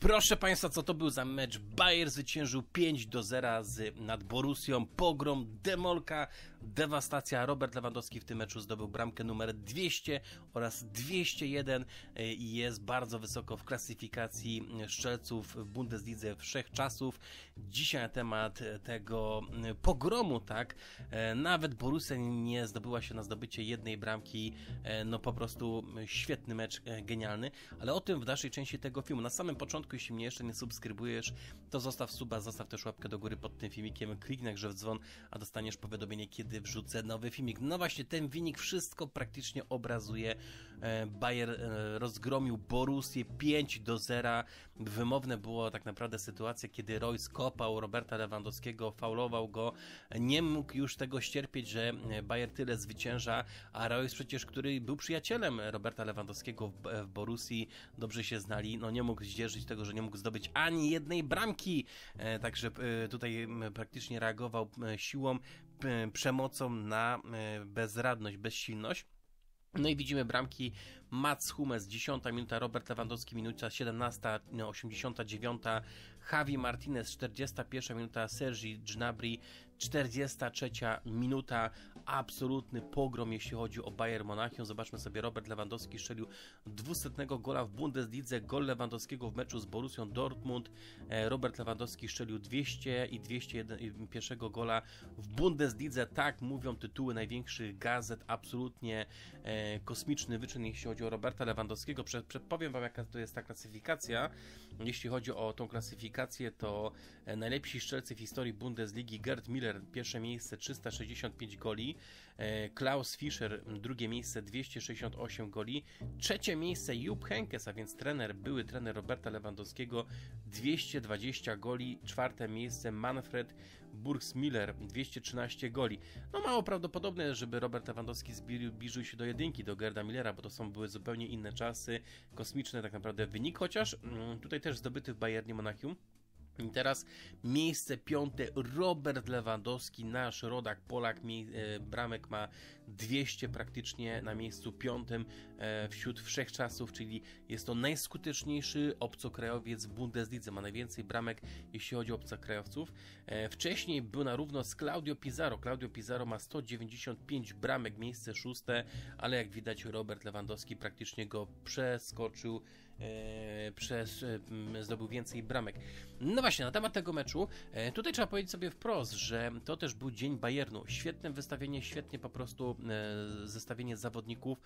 Proszę Państwa, co to był za mecz? Bayer zwyciężył 5 do 0 z, nad Borusją. Pogrom, demolka, dewastacja. Robert Lewandowski w tym meczu zdobył bramkę numer 200 oraz 201 e, i jest bardzo wysoko w klasyfikacji szczelców w Bundeslidze wszechczasów. Dzisiaj na temat tego pogromu, tak? E, nawet Borussia nie zdobyła się na zdobycie jednej bramki. E, no po prostu świetny mecz, genialny. Ale o tym w dalszej części tego filmu. Na samym początku jeśli mnie jeszcze nie subskrybujesz, to zostaw suba, zostaw też łapkę do góry pod tym filmikiem, kliknij grze w dzwon, a dostaniesz powiadomienie, kiedy wrzucę nowy filmik. No właśnie, ten filmik wszystko praktycznie obrazuje. E, Bayer e, rozgromił Borussię 5 do 0. Wymowne było tak naprawdę sytuacja, kiedy Roy skopał Roberta Lewandowskiego, faulował go. Nie mógł już tego ścierpieć, że Bayer tyle zwycięża, a Royce przecież, który był przyjacielem Roberta Lewandowskiego w, w Borussii, dobrze się znali, no nie mógł zdzierżyć tego, że nie mógł zdobyć ani jednej bramki. E, także e, tutaj praktycznie reagował siłą, przemocą na bezradność, bezsilność. No i widzimy bramki Mats Hummels, 10 minuta, Robert Lewandowski, minuta 17, 89, Javi Martinez, 41 minuta, Sergi Gnabry, 43 minuta, absolutny pogrom jeśli chodzi o Bayern Monachium. Zobaczmy sobie, Robert Lewandowski strzelił 200 gola w Bundeslidze, gol Lewandowskiego w meczu z Borussią Dortmund. E, Robert Lewandowski strzelił 200 i 201 gola w Bundeslidze. Tak mówią tytuły największych gazet, absolutnie e, kosmiczny wyczyn jeśli chodzi o Roberta Lewandowskiego. Przed, powiem wam jaka to jest ta klasyfikacja. Jeśli chodzi o tą klasyfikację, to e, najlepsi strzelcy w historii Bundesligi Gerd Miller pierwsze miejsce 365 goli, e, Klaus Fischer drugie miejsce 268 goli, trzecie miejsce Jupp Henkes, a więc trener, były trener Roberta Lewandowskiego 220 goli, czwarte miejsce Manfred Burgsmiller 213 goli. No mało prawdopodobne, żeby Robert Lewandowski zbliżył się do jedynki, do Gerda Millera, bo to są były zupełnie inne czasy, kosmiczny tak naprawdę wynik, chociaż mm, tutaj też zdobyty w Bayernie Monachium. I teraz miejsce piąte Robert Lewandowski, nasz rodak Polak, e, bramek ma 200 praktycznie na miejscu piątym e, wśród wszechczasów, czyli jest to najskuteczniejszy obcokrajowiec w Bundeslidze, ma najwięcej bramek jeśli chodzi o obcokrajowców. E, wcześniej był na równo z Claudio Pizarro. Claudio Pizarro ma 195 bramek, miejsce szóste, ale jak widać Robert Lewandowski praktycznie go przeskoczył przez, e, zdobył więcej bramek. No właśnie, na temat tego meczu, e, tutaj trzeba powiedzieć sobie wprost, że to też był dzień Bayernu. Świetne wystawienie, świetnie po prostu zestawienie zawodników.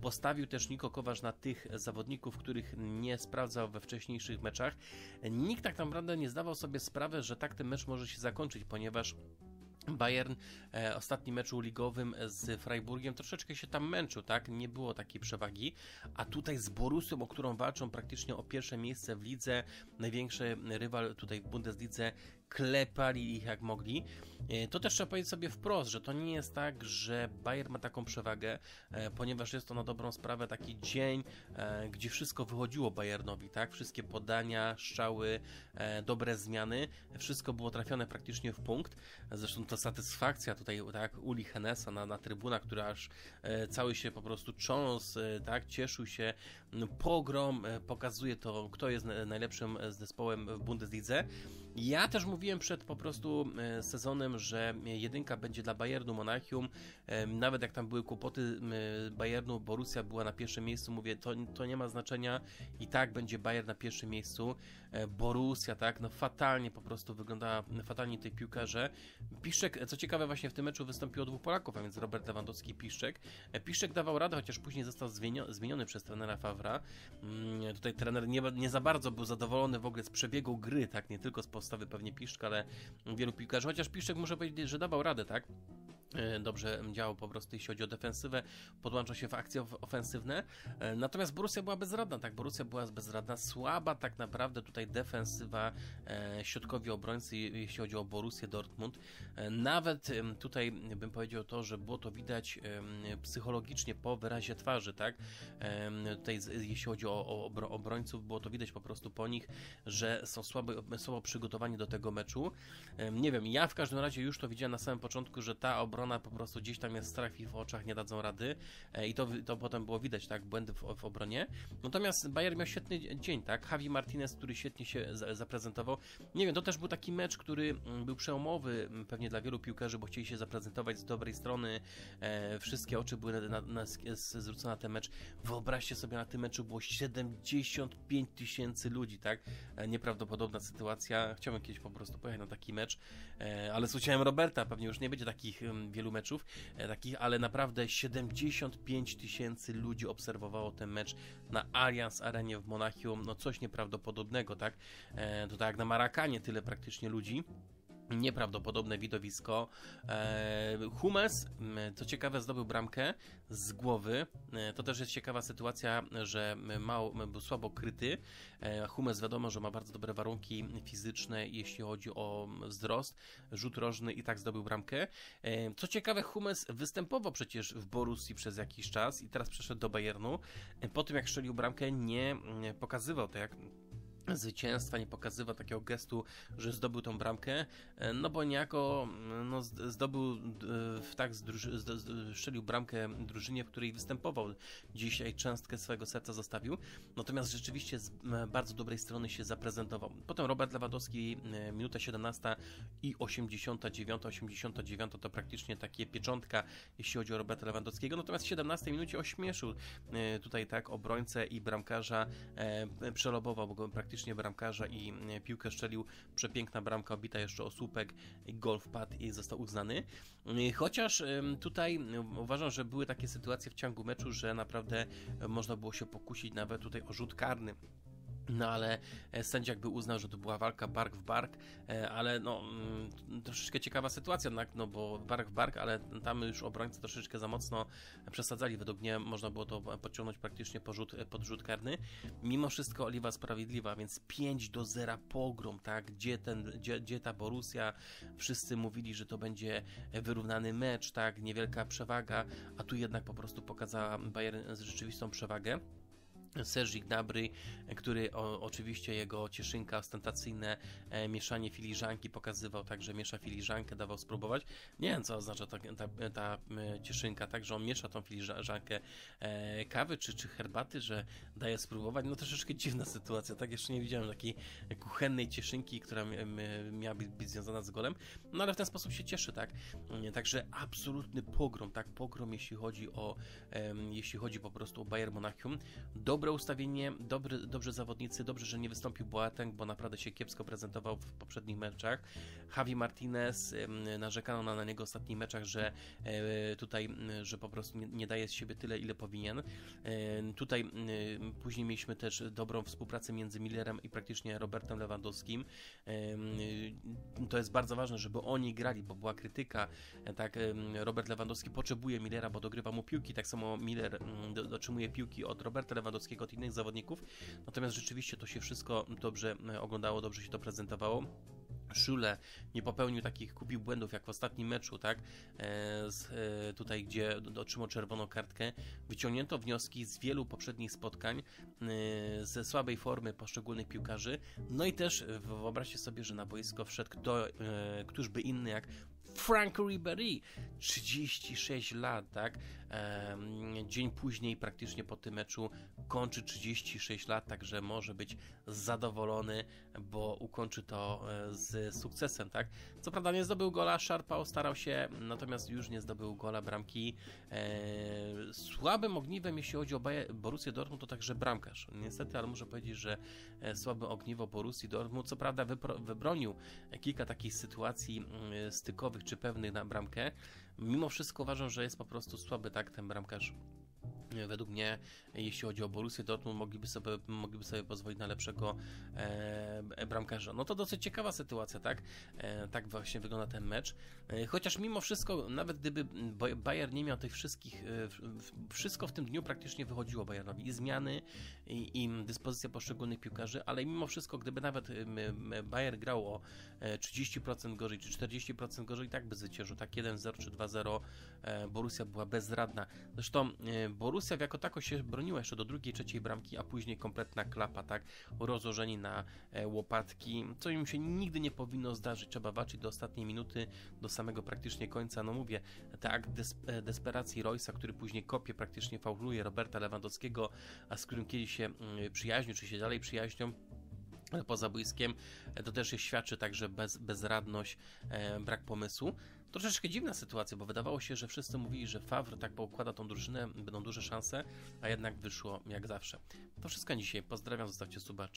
Postawił też Niko Kowasz na tych zawodników, których nie sprawdzał we wcześniejszych meczach. Nikt tak naprawdę nie zdawał sobie sprawy, że tak ten mecz może się zakończyć, ponieważ Bayern e, ostatnim meczu ligowym z Freiburgiem troszeczkę się tam męczył, tak? Nie było takiej przewagi, a tutaj z Borussią, o którą walczą praktycznie o pierwsze miejsce w lidze, największy rywal tutaj w Bundeslidze klepali ich jak mogli. E, to też trzeba powiedzieć sobie wprost, że to nie jest tak, że Bayern ma taką przewagę, e, ponieważ jest to na dobrą sprawę taki dzień, e, gdzie wszystko wychodziło Bayernowi, tak? Wszystkie podania, strzały, dobre zmiany, wszystko było trafione praktycznie w punkt. Zresztą to satysfakcja tutaj, tak, Uli Henesa na, na trybunach, który aż cały się po prostu cząsł, tak, cieszył się. No, pogrom pokazuje to, kto jest najlepszym zespołem w Bundeslidze. Ja też mówię mówiłem przed po prostu e, sezonem, że jedynka będzie dla Bayernu Monachium. E, nawet jak tam były kłopoty e, Bayernu, Borussia była na pierwszym miejscu. Mówię, to, to nie ma znaczenia. I tak będzie Bayern na pierwszym miejscu. Borussia, tak, no fatalnie po prostu wygląda, fatalnie tej piłkarze. Piszczek, co ciekawe, właśnie w tym meczu wystąpiło dwóch Polaków, a więc Robert Lewandowski i Piszczek. Piszczek dawał radę, chociaż później został zmieniony, przez trenera Favra. Mm, tutaj trener nie, nie za bardzo był zadowolony w ogóle z przebiegu gry, tak, nie tylko z postawy pewnie Piszczek, Piszczek, ale wielu piłkarzy, chociaż Piszczek muszę powiedzieć, że dawał radę, tak? E, dobrze działał po prostu, jeśli chodzi o defensywę, podłączał się w akcje ofensywne. E, natomiast Borussia była bezradna, tak? Borussia była bezradna, słaba tak naprawdę tutaj defensywa, e, środkowi obrońcy, jeśli chodzi o Borussię Dortmund. Nawet tutaj bym powiedział to, że było to widać psychologicznie po wyrazie twarzy, tak? Tutaj jeśli chodzi o, obrońców, było to widać po prostu po nich, że są słabo przygotowani do tego meczu. Nie wiem, ja w każdym razie już to widziałem na samym początku, że ta obrona po prostu gdzieś tam jest strach w oczach, nie dadzą rady e, i to, to potem było widać, tak, błędy w, w obronie. Natomiast Bayern miał świetny dzień, tak, Javi Martinez, który świetnie się zaprezentował. Nie wiem, to też był taki mecz, który mm, był przełomowy mm, pewnie dla wielu piłkarzy, bo chcieli się zaprezentować z dobrej strony, e, wszystkie oczy były na, na, zwrócone na ten mecz. Wyobraźcie sobie, na tym meczu było 75 tysięcy ludzi, tak, e, nieprawdopodobna sytuacja. Chciałbym kiedyś po prostu pojechać na taki mecz, e, ale słyszałem Roberta, pewnie już nie będzie takich wielu meczów, e, takich, ale naprawdę 75 tysięcy ludzi obserwowało ten mecz na Allianz Arenie w Monachium, no coś nieprawdopodobnego, tak? E, to tak jak na Marakanie tyle praktycznie ludzi nieprawdopodobne widowisko. E, Humes, co ciekawe, zdobył bramkę z głowy. E, to też jest ciekawa sytuacja, że był słabo kryty. E, Humes wiadomo, że ma bardzo dobre warunki fizyczne, jeśli chodzi o wzrost, rzut rożny i tak zdobył bramkę. Co ciekawe, Humes występował przecież w Borussii przez jakiś czas i teraz przeszedł do Bayernu. Po tym, jak strzelił bramkę, nie pokazywał to, jak zwycięstwa, nie pokazywał takiego gestu, że zdobył tą bramkę, e, no bo niejako no, zdobył, tak strzelił bramkę drużynie, w której występował. Dzisiaj, częstkę swojego serca zostawił, natomiast rzeczywiście z bardzo dobrej strony się zaprezentował. Potem Robert Lewandowski, e, minuta 17 i 89, 89 to praktycznie takie pieczątka, jeśli chodzi o Roberta Lewandowskiego, natomiast w 17 minucie ośmieszył e, tutaj tak obrońcę i bramkarza, przelobował, bo go praktycznie praktycznie bramkarza i e, piłkę strzelił. Przepiękna bramka obita jeszcze o słupek, golf padł i został uznany. E, chociaż tutaj uważam, że były takie sytuacje w ciągu meczu, że naprawdę można było się pokusić nawet tutaj o rzut karny. No ale e, sędzia jakby uznał, że to była walka bark w bark, e, ale no mm, troszeczkę ciekawa sytuacja, no bo bark w bark, ale tam już obrońcy troszeczkę za mocno przesadzali. Według mnie można było to podciągnąć praktycznie pod rzut karny. Mimo wszystko Oliwa sprawiedliwa, więc 5 do 0 pogrom, tak? Gdzie, ten, gdzie, gdzie ta Borussia? Wszyscy mówili, że to będzie wyrównany mecz, tak? Niewielka przewaga, a tu jednak po prostu pokazała Bayern rzeczywistą przewagę. Sergi Gnabry, który o, oczywiście jego cieszynka ostentacyjne e, mieszanie filiżanki pokazywał tak, że miesza filiżankę, dawał spróbować. Nie wiem, co oznacza ta, ta, ta e, cieszynka, tak, że on miesza tą filiżankę e, kawy czy, czy herbaty, że daje spróbować. No troszeczkę dziwna sytuacja, tak, jeszcze nie widziałem takiej kuchennej cieszynki, która miała być, być związana z golem, no ale w ten sposób się cieszy, tak. Także absolutny pogrom, tak, pogrom jeśli chodzi o, jeśli chodzi po prostu o Bayern Monachium. Do dobre ustawienie, dobry, zawodnicy, dobrze, że nie wystąpił Boateng, bo naprawdę się kiepsko prezentował w poprzednich meczach. Javi Martinez, narzekano na, na niego w ostatnich meczach, że e, tutaj, że po prostu nie, nie daje z siebie tyle, ile powinien. E, tutaj później mieliśmy też dobrą współpracę między Millerem i praktycznie Robertem Lewandowskim. To jest bardzo ważne, żeby oni grali, bo była krytyka, e, tak, Robert Lewandowski potrzebuje Millera, bo dogrywa mu piłki, tak samo Miller otrzymuje piłki od Roberta Lewandowskiego, od innych zawodników. Natomiast rzeczywiście to się wszystko dobrze e, oglądało, dobrze się to prezentowało. Szule nie popełnił takich kupił błędów jak w ostatnim meczu, tak? E, z, e, tutaj, gdzie otrzymał czerwoną kartkę. Wyciągnięto wnioski z wielu poprzednich spotkań, ze słabej formy poszczególnych piłkarzy. No i też wyobraźcie sobie, że na boisko wszedł kto, któż by inny jak Frank Ribery, 36 lat, tak? Dzień później, praktycznie po tym meczu, kończy 36 lat, także może być zadowolony, bo ukończy to e, z sukcesem, tak? Co prawda nie zdobył gola, szarpał, starał się, natomiast już nie zdobył gola bramki. E, słabym ogniwem, jeśli chodzi o Borussię Dortmund, to także bramkarz. Niestety, ale muszę powiedzieć, że e, słabe ogniwo Borussii Dortmund, co prawda wybronił kilka takich sytuacji mm, stykowych czy pewnych na bramkę, mimo wszystko uważam, że jest po prostu słaby tak ten bramkarz według mnie, jeśli chodzi o Borussię Dortmund, mogliby sobie, mogliby sobie pozwolić na lepszego e, bramkarza. No to dosyć ciekawa sytuacja, tak? E, tak właśnie wygląda ten mecz. E, chociaż mimo wszystko, nawet gdyby Bayern nie miał tych wszystkich, e, wszystko w tym dniu praktycznie wychodziło Bayernowi. I zmiany, i, i dyspozycja poszczególnych piłkarzy, ale mimo wszystko, gdyby nawet Bayern grał o 30% e, gorzej, czy 40% gorzej, tak by zwyciężył. Tak 1-0 czy 2-0 e, Borussia była bezradna. Zresztą Borussia Borussia jako tako się broniła jeszcze do drugiej, trzeciej bramki, a później kompletna klapa, tak, rozłożeni na e, łopatki, co im się nigdy nie powinno zdarzyć, trzeba walczyć do ostatniej minuty, do samego praktycznie końca, no mówię, tak, des e, desperacji Roysa, który później kopie, praktycznie fauluje Roberta Lewandowskiego, a z którym kiedyś się mm, przyjaźnił, czy się dalej przyjaźnią, poza boiskiem, e, to też świadczy także bez, bezradność, e, brak pomysłu. Troszeczkę dziwna sytuacja, bo wydawało się, że wszyscy mówili, że Favre tak poukłada tą drużynę, będą duże szanse, a jednak wyszło jak zawsze. To wszystko dzisiaj. Pozdrawiam, zostawcie suba.